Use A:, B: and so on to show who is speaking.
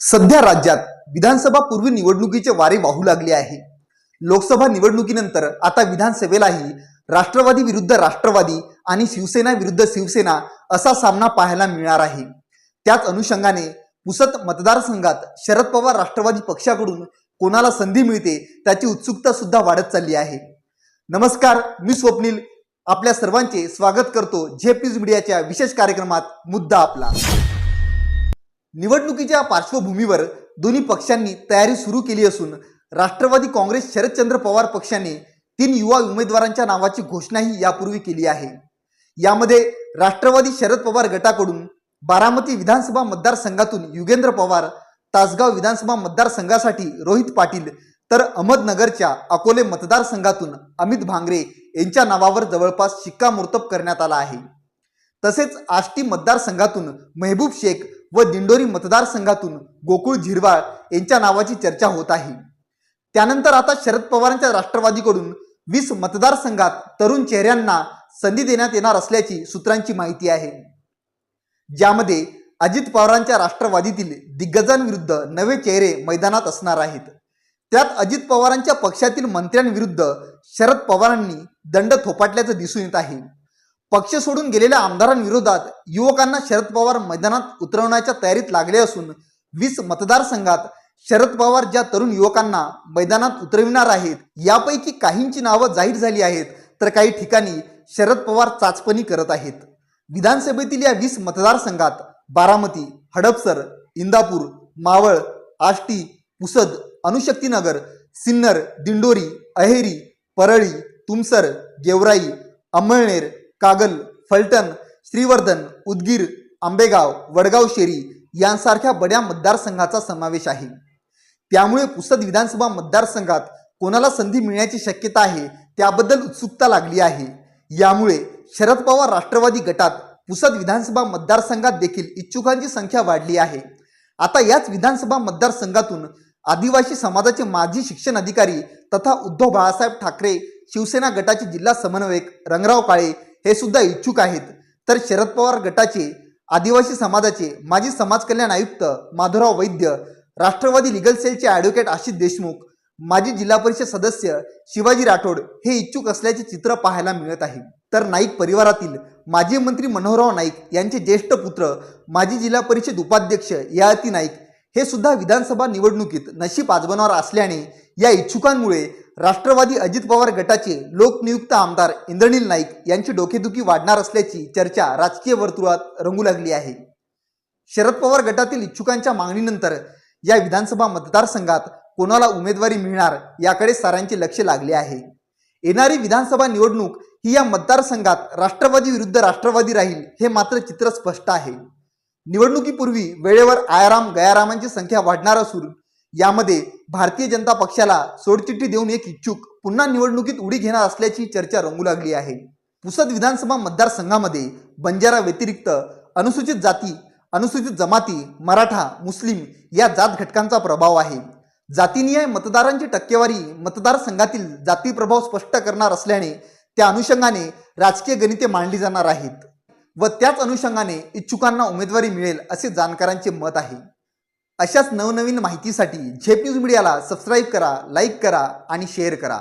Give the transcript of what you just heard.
A: सध्या राज्यात विधानसभा पूर्वी निवडणुकीचे वारे वाहू लागले आहे. लोकसभा निवडणुकीनंतर आता विधानसभेलाही राष्ट्रवादी विरुद्ध राष्ट्रवादी आणि शिवसेना विरुद्ध शिवसेना असा सामना पाहायला मिळणार आहे. त्याच अनुषंगाने पुसत मतदारसंघात शरद पवार राष्ट्रवादी पक्षाकडून कोणाला संधी मिळते त्याची उत्सुकता सुद्धा वाढत चालली आहे. नमस्कार मी स्वप्नील. आपल्या सर्वांचे स्वागत करतो झेप न्यूज मीडियाच्या विशेष कार्यक्रमात मुद्दा आपला. निवडणुकीच्या पार्श्वभूमीवर दोन्ही पक्षांनी तयारी सुरू केली असून राष्ट्रवादी काँग्रेस शरदचंद्र पवार पक्षाने तीन युवा उमेदवारांच्या नावाची घोषणाही यापूर्वी केली आहे. यामध्ये राष्ट्रवादी शरद पवार गटाकडून बारामती विधानसभा मतदारसंघातून युगेंद्र पवार तासगाव विधानसभा मतदारसंघासाठी रोहित पाटील तर अहमदनगरच्या अकोले मतदारसंघातून अमित भांगरे यांच्या नावावर जवळपास शिक्कामोर्तब करण्यात आला आहे. तसेच आष्टी मतदारसंघातून मेहबूब शेख व दिंडोरी मतदारसंघातून गोकुळ झिरवाळ यांच्या नावाची चर्चा होत आहे. त्यानंतर आता शरद पवारांच्या राष्ट्रवादीकडून वीस मतदारसंघात तरुण चेहऱ्यांना संधी देण्यात येणार असल्याची सूत्रांची माहिती आहे. ज्यामध्ये अजित पवारांच्या राष्ट्रवादीतील दिग्गजांविरुद्ध नवे चेहरे मैदानात असणार आहेत. त्यात अजित पवारांच्या पक्षातील मंत्र्यांविरुद्ध शरद पवारांनी दंड थोपाटल्याचं दिसून येत आहे. पक्ष सोडून गेलेल्या आमदारांविरोधात युवकांना शरद पवार मैदानात उतरवण्याच्या तयारीत लागले असून वीस मतदारसंघात शरद पवार ज्या तरुण युवकांना मैदानात उतरविणार आहेत यापैकी काहींची नावं जाहीर झाली आहेत तर काही ठिकाणी शरद पवार चाचपणी करत आहेत. विधानसभेतील या वीस मतदारसंघात बारामती हडपसर इंदापूर मावळ आष्टी पुसद अनुशक्तीनगर सिन्नर दिंडोरी अहेरी परळी तुमसर गेवराई अमळनेर कागल फलटण श्रीवर्धन उदगीर आंबेगाव वडगाव शेरी यांसारख्या बड्या मतदारसंघाचा समावेश आहे. त्यामुळे पुसद विधानसभा मतदारसंघात कोणाला संधी मिळण्याची शक्यता आहे त्याबद्दल उत्सुकता लागली आहे. यामुळे शरद पवार राष्ट्रवादी गटात पुसद विधानसभा मतदारसंघात देखील इच्छुकांची संख्या वाढली आहे. आता याच विधानसभा मतदारसंघातून आदिवासी समाजाचे माजी शिक्षण अधिकारी तथा उद्धव बाळासाहेब ठाकरे शिवसेना गटाचे जिल्हा समन्वयक रंगराव काळे हे सुद्धा इच्छुक आहेत. तर शरद पवार गटाचे आदिवासी समाजाचे माजी समाज कल्याण आयुक्त माधवराव वैद्य राष्ट्रवादी लिगल सेलचे ॲडव्होकेट आशिष देशमुख माजी जिल्हा परिषद सदस्य शिवाजी राठोड हे इच्छुक असल्याचे चित्र पाहायला मिळत आहे. तर नाईक परिवारातील माजी मंत्री मनोहरराव नाईक यांचे ज्येष्ठ पुत्र माजी जिल्हा परिषद उपाध्यक्ष याती नाईक हे सुद्धा विधानसभा निवडणुकीत नशीब आजमावणार असल्याने या इच्छुकांमुळे राष्ट्रवादी अजित पवार गटाचे लोकनियुक्त आमदार इंद्रनील नाईक यांची डोकेदुखी वाढणार असल्याची चर्चा राजकीय वर्तुळात रंगू लागली आहे. शरद पवार गटातील इच्छुकांच्या मागणीनंतर या विधानसभा मतदारसंघात कोणाला उमेदवारी मिळणार याकडे साऱ्यांचे लक्ष लागले आहे. येणारी विधानसभा निवडणूक ही या मतदारसंघात राष्ट्रवादी विरुद्ध राष्ट्रवादी राहील हे मात्र चित्र स्पष्ट आहे. निवडणुकीपूर्वी वेळेवर आयाराम गयारामांची संख्या वाढणार असून यामध्ये भारतीय जनता पक्षाला सोडचिठ्ठी देऊन एक इच्छुक पुन्हा निवडणुकीत उडी घेणार असल्याची चर्चा रंगू लागली आहे. पुसद विधानसभा मतदारसंघामध्ये बंजारा व्यतिरिक्त अनुसूचित जाती अनुसूचित जमाती मराठा मुस्लिम या जात घटकांचा प्रभाव आहे. जातीनिहाय मतदारांची टक्केवारी मतदारसंघातील जाती प्रभाव स्पष्ट करणार असल्याने त्या अनुषंगाने राजकीय गणिते मांडली जाणार आहेत. व त्याच अनुषंगाने इच्छुकांना उमेदवारी मिळेल असे जाणकारांचे मत आहे. अशाच नवनवीन माहितीसाठी झेप न्यूज मीडियाला सबस्क्राईब करा लाईक करा आणि शेअर करा.